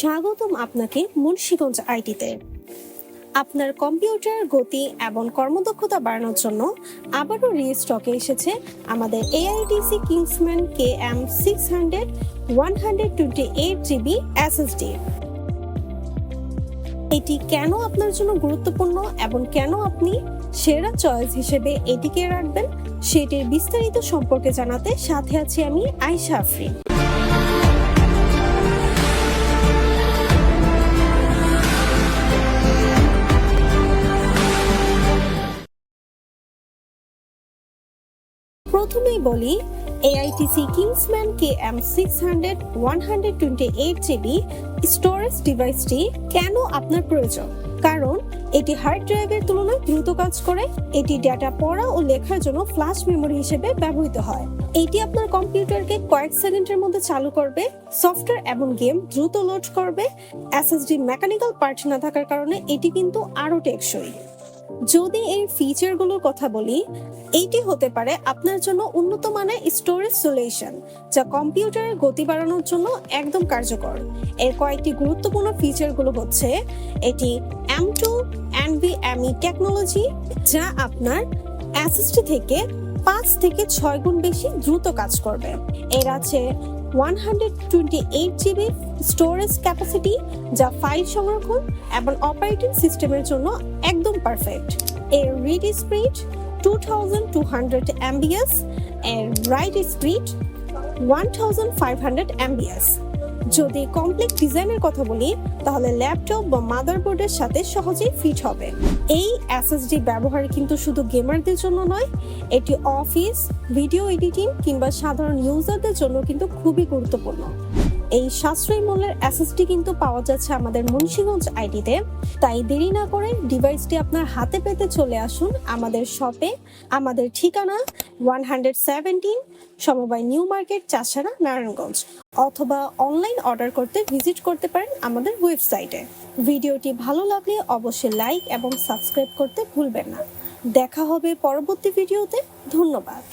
স্বাগতম আপনাকে মুন্সিগঞ্জ আইটিতে। আপনার কম্পিউটার, গতি এবং কর্মদক্ষতা বাড়ানোর জন্য আবারও রিস্টকে এসেছে আমাদের AIDC Kingsman K M six hundred, one hundred twenty eight GB SSD. এটি কেন আপনার জন্য গুরুত্বপূর্ণ এবং কেন আপনি সেরা চয়েস হিসেবে এটিকে রাখবেন, সেটির বিস্তারিত সম্পর্কে জানাতে সাথে আছি আমি আয়শা আফরিন। প্রথমেই বলি AITC Kingsman K M six hundred one hundred twenty eight GB storage ডিভাইসটি কেন আপনার প্রয়োজন? কারণ এটি হার্ড ড্রাইভের তুলনায় দ্রুত কাজ করে, এটি ডেটা পড়া ও লেখার জন্য ফ্ল্যাশ মেমোরি হিসেবে ব্যবহৃত হয়। এটি আপনার কম্পিউটারকে কয়েক সেকেন্ডের মধ্যে চালু করবে সফটওয়্যার এবং গেম দ্রুত লোড করবে এসএসডি মেকানিক্যাল পার্ট না থাকার কারণে এটি কিন্তু আরও টেকসই। যদি এই ফিচারগুলোর কথা বলি, এইটি হতে পারে আপনার জন্য উন্নত মানের স্টোরেজ সলিউশন যা কম্পিউটারের গতি বাড়ানোর জন্য একদম কার্যকর। এর কয়েকটি গুরুত্বপূর্ণ ফিচারগুলো হচ্ছে, এটি এম টু এনভিএমই টেকনোলজি যা আপনার এসএসডি থেকে পাঁচ থেকে ছয় গুণ বেশি দ্রুত কাজ করবে। এর আছে one hundred twenty eight GB storage capacity যা ফাইল সংরক্ষণ এবং অপারেটিং সিস্টেমের জন্য একদম পারফেক্ট এর read speed two thousand two hundred MBps এর write speed one thousand five hundred MBps যদি কমপ্লেক্স ডিজাইনের কথা বলি, তাহলে ল্যাপটপ বা মাদারবোর্ডের সাথে সহজেই ফিট হবে। এই এসএসডি ব্যবহার কিন্তু শুধু গেমারদের জন্য নয়, এটি অফিস ভিডিও এডিটিং কিংবা সাধারণ ইউজারদের জন্য কিন্তু খুবই গুরুত্বপূর্ণ। এই সাশ্রয়ী মূল্যের এসএসডি কিন্তু পাওয়া যাচ্ছে আমাদের মুন্সিগঞ্জ আইডিতে। তাই দেরি না করে ডিভাইসটি আপনার হাতে পেতে চলে আসুন আমাদের শপে আমাদের ঠিকানা ওয়ান হান্ড্রেড সেভেন্টিন সমবায় নিউ মার্কেট চাষারা, নারায়ণগঞ্জ। অথবা অনলাইন অর্ডার করতে ভিজিট করতে পারেন আমাদের ওয়েবসাইটে ভিডিওটি ভালো লাগলে অবশ্যই লাইক এবং সাবস্ক্রাইব করতে ভুলবেন না। দেখা হবে পরবর্তী ভিডিওতে ধন্যবাদ।